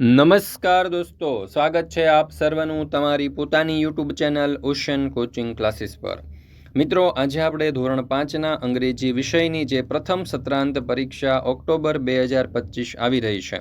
નમસ્કાર દોસ્તો, સ્વાગત છે આપ સર્વનું તમારી પોતાની YouTube channel Ocean coaching classes પર. મિત્રો, આજે આપણે ધોરણ પાંચના અંગ્રેજી વિષયની જે પ્રથમ સત્રાંત પરીક્ષા ઓક્ટોબર બે હજાર પચીસ આવી રહી છે.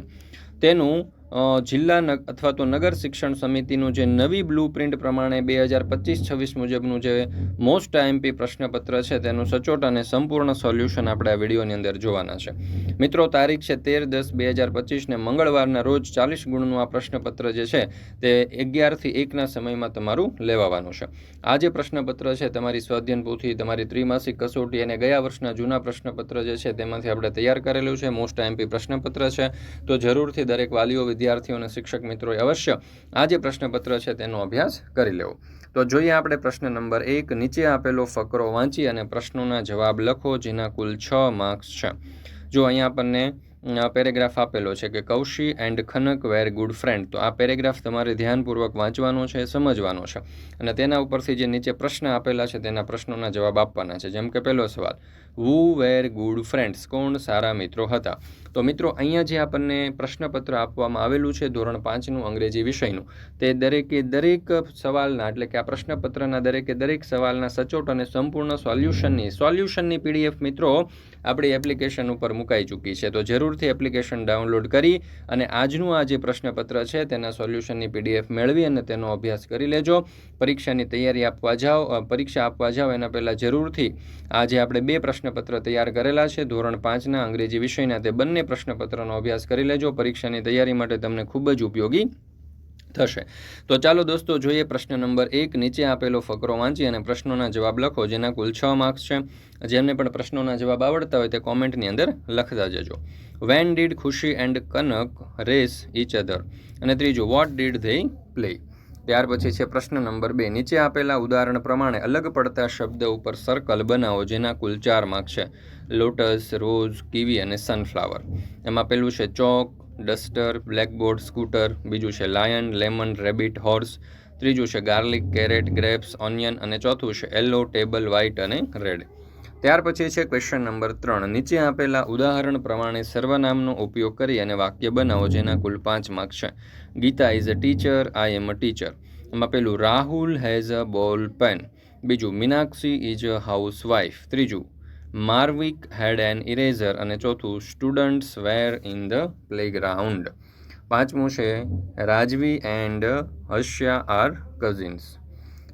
તેનું જિલ્લા અથવા તો નગર શિક્ષણ સમિતિનું જે નવી બ્લુ પ્રિન્ટ પ્રમાણે બે હજાર પચીસ છવ્વીસ મુજબનું જે મોસ્ટ આઈએમપી પ્રશ્નપત્ર છે, તેનું સચોટ અને સંપૂર્ણ સોલ્યુશન આપણે આ વિડીયોની અંદર જોવાના છે. મિત્રો, તારીખ છે તેર દસ બે હજાર પચીસને મંગળવારના રોજ ચાલીસ ગુણનું આ પ્રશ્નપત્ર જે છે, તે અગિયારથી એકના સમયમાં તમારું લેવાવાનું છે. આ જે પ્રશ્નપત્ર છે, તમારી સ્વાધ્યન પોથી, તમારી ત્રિમાસિક કસોટી અને ગયા વર્ષના જૂના પ્રશ્નપત્ર જે છે, તેમાંથી આપણે તૈયાર કરેલું છે, મોસ્ટ આઈએમપી પ્રશ્નપત્ર છે. તો જરૂરથી દરેક વાલીઓ વિદ્યાર્થીઓ અને શિક્ષક મિત્રોએ અવશ્ય આ જે પ્રશ્નપત્ર છે તેનો અભ્યાસ કરી લેવો. તો જોઈએ આપણે પ્રશ્ન નંબર એક, નીચે આપેલો ફકરો વાંચી અને પ્રશ્નોના જવાબ લખો, જેના કુલ છ માર્ક્સ છે. જો અહીંયા આપણને પેરેગ્રાફ આપેલો છે કે Kaushi and Khanak were good friend તો આ પેરેગ્રાફ તમારે ધ્યાનપૂર્વક વાંચવાનો છે, સમજવાનો છે. અને તેના ઉપરથી જે નીચે પ્રશ્ન આપેલા છે, તેના પ્રશ્નોના જવાબ આપવાના છે. જેમ કે પહેલો સવાલ વુ વેર ગુડ ફ્રેન્ડ્સ કોણ સારા મિત્રો હતા? તો મિત્રો, અહીંયા જે આપણને પ્રશ્નપત્ર આપવામાં આવેલું છે, ધોરણ પાંચનું અંગ્રેજી વિષયનું, તે દરેકે દરેક સવાલના, એટલે કે આ પ્રશ્નપત્રના દરેકે દરેક સવાલના સચોટ અને સંપૂર્ણ સોલ્યુશનની સોલ્યુશનની પીડીએફ મિત્રો આપણી એપ્લિકેશન ઉપર મુકાઈ ચૂકી છે. તો જરૂરથી એપ્લિકેશન ડાઉનલોડ કરી અને આજનું આ જે પ્રશ્નપત્ર છે તેના સોલ્યુશનની પીડીએફ મેળવી અને તેનો અભ્યાસ કરી લેજો. પરીક્ષાની તૈયારી આપવા જાઓ પરીક્ષા આપવા જાઓ, એના પહેલાં જરૂરથી આજે આપણે બે પ્રશ્નપત્ર તૈયાર કરેલા છે. ધોરણ પાંચના અંગ્રેજી વિષયના તે બંને પ્રશ્નપત્રનો અભ્યાસ કરી લેજો. પરીક્ષાની તૈયારી માટે તમને ખૂબ જ ઉપયોગી થશે. તો ચાલો દોસ્તો જોઈએ પ્રશ્ન નંબર એક. નીચે આપેલો ફકરો વાંચી અને પ્રશ્નોના જવાબ લખો, જેના કુલ છ માર્ક્સ છે. જેમને પણ પ્રશ્નોના જવાબ આવડતા હોય તે કોમેન્ટની અંદર લખતા જજો. When did Khushi and Kanak race each other અને ત્રીજું વોટ ડીડ ધે પ્લે ત્યાર પછી છે પ્રશ્ન નંબર બે. નીચે આપેલા ઉદાહરણ પ્રમાણે અલગ પડતા શબ્દ ઉપર સર્કલ બનાવો જેના કુલ ચાર માર્ક છે. લોટસ રોઝ કીવી અને સનફ્લાવર એમાં પેલું છે ચોક ડસ્ટર બ્લેકબોર્ડ સ્કૂટર બીજું છે લાયન લેમન રેબિટ હોર્સ ત્રીજું છે ગાર્લિક કેરેટ ગ્રેપ્સ ઓનિયન અને ચોથું છે યલો ટેબલ વ્હાઇટ અને રેડ ત્યાર પછી છે ક્વેશ્ચન નંબર ત્રણ. નીચે આપેલા ઉદાહરણ પ્રમાણે સર્વનામનો ઉપયોગ કરી અને વાક્ય બનાવો, જેના કુલ પાંચ માર્ક છે. Gita is a teacher I am a teacher એમાં પેલું Rahul has a ball pen બીજું, Meenakshi is a housewife ત્રીજું, માર્વિક હેડ એન ઇરેઝર અને ચોથું students were in the playground પાંચમું છે, રાજવી એન્ડ હર્ષ્યા આર કઝિન્સ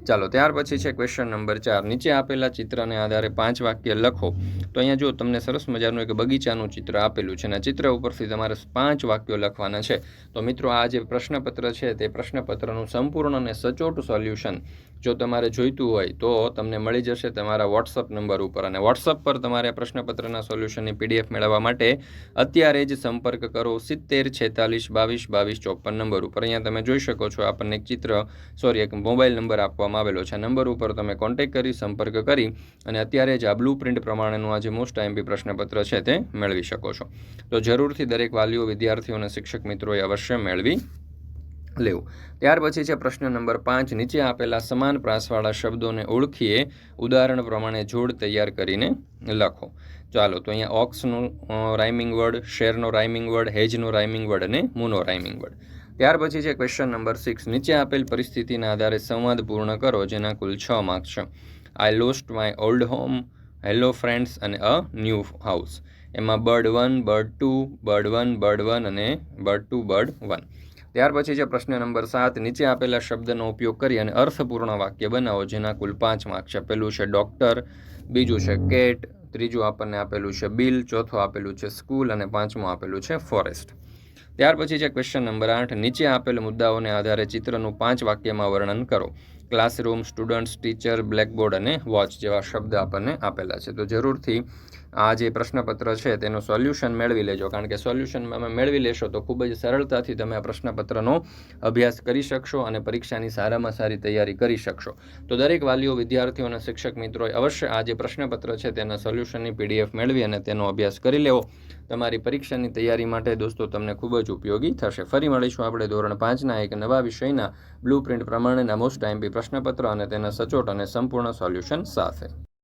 ચાલો, ત્યાર પછી છે ક્વેશ્ચન નંબર ચાર. નીચે આપેલા ચિત્રને આધારે પાંચ વાક્ય લખો. તો અહીંયા જો તમને સરસ મજાનું એક બગીચાનું ચિત્ર આપેલું છે અને ચિત્ર ઉપરથી તમારે પાંચ વાક્યો લખવાના છે. તો મિત્રો, આ જે પ્રશ્નપત્ર છે તે પ્રશ્નપત્રનું સંપૂર્ણ અને સચોટ સોલ્યુશન જો તમારે જોઈતું હોય તો તમને મળી જશે તમારા વોટ્સઅપ નંબર ઉપર. અને વોટ્સઅપ પર તમારે પ્રશ્નપત્રના સોલ્યુશનની પીડીએફ મેળવવા માટે અત્યારે જ સંપર્ક કરો સિત્તેર છેતાલીસ બાવીસ બાવીસ ચોપન નંબર ઉપર. અહીંયા તમે જોઈ શકો છો આપણને એક ચિત્ર, સોરી, એક મોબાઈલ નંબર આપવામાં આવેલો છે. નંબર ઉપર તમે કોન્ટેક્ટ કરી, સંપર્ક કરી અને અત્યારે જ આ બ્લુ પ્રિન્ટ પ્રમાણેનું આ જે મોસ્ટ આઈએમપી પ્રશ્નપત્ર છે તે મેળવી શકો છો. તો જરૂરથી દરેક વાલીઓ, વિદ્યાર્થીઓ અને શિક્ષક મિત્રોએ અવશ્ય મેળવી લેવું. ત્યાર પછી છે પ્રશ્ન નંબર પાંચ. નીચે આપેલા સમાન પ્રાસવાળા શબ્દોને ઓળખીએ, ઉદાહરણ પ્રમાણે જોડ તૈયાર કરીને લખો. ચાલો, તો અહીંયા ઓક્સનું રાઇમિંગ વર્ડ શેરનો રાઇમિંગ વર્ડ હેજનો રાઇમિંગ વર્ડ અને મૂનો રાઇમિંગ વર્ડ ત્યાર પછી છે ક્વેશ્ચન નંબર સિક્સ નીચે આપેલ પરિસ્થિતિના આધારે સંવાદ પૂર્ણ કરો, જેના કુલ છ માર્ક છે. I lost my old home hello friends અને અ ન્યૂ હાઉસ એમાં bird one bird two bird one bird one અને બર્ડ ટુ બર્ડ વન ત્યાર પછી છે પ્રશ્ન નંબર સાત. નીચે આપેલા શબ્દનો ઉપયોગ કરી અને અર્થપૂર્ણ વાક્ય બનાવો, જેના કુલ પાંચ માર્ક છે. પેલું છે ડૉક્ટર બીજું છે કેટ ત્રીજું આપણને આપેલું છે બિલ ચોથું આપેલું છે સ્કૂલ અને પાંચમું આપેલું છે ફોરેસ્ટ ત્યાર પછી છે ક્વેશ્ચન નંબર આઠ. નીચે આપેલ મુદ્દાઓને આધારે ચિત્રનું પાંચ વાક્યમાં વર્ણન કરો. ક્લાસરૂમ સ્ટુડન્ટ્સ ટીચર બ્લેકબોર્ડ અને વોચ જેવા શબ્દ આપણને આપેલા છે. તો જરૂરથી આ જે પ્રશ્નપત્ર છે તેનું સોલ્યુશન મેળવી લેજો. કારણ કે સોલ્યુશન તમે મેળવી લેશો તો ખૂબ જ સરળતાથી તમે આ પ્રશ્નપત્રનો અભ્યાસ કરી શકશો અને પરીક્ષાની સારામાં સારી તૈયારી કરી શકશો. તો દરેક વાલીઓ, વિદ્યાર્થીઓ અને શિક્ષક મિત્રોએ અવશ્ય આ જે પ્રશ્નપત્ર છે તેના સોલ્યુશનની પીડીએફ મેળવી અને તેનો અભ્યાસ કરી લેવો. તમારી પરીક્ષાની તૈયારી માટે દોસ્તો તમને ખૂબ જ ઉપયોગી થશે. ફરી મળીશું આપણે ધોરણ પાંચના એક નવા વિષયના બ્લુ પ્રિન્ટ પ્રમાણેના મોસ્ટ ટાઈમ પ્રશ્નપત્ર અને તેના સચોટ અને સંપૂર્ણ સોલ્યુશન સાથે.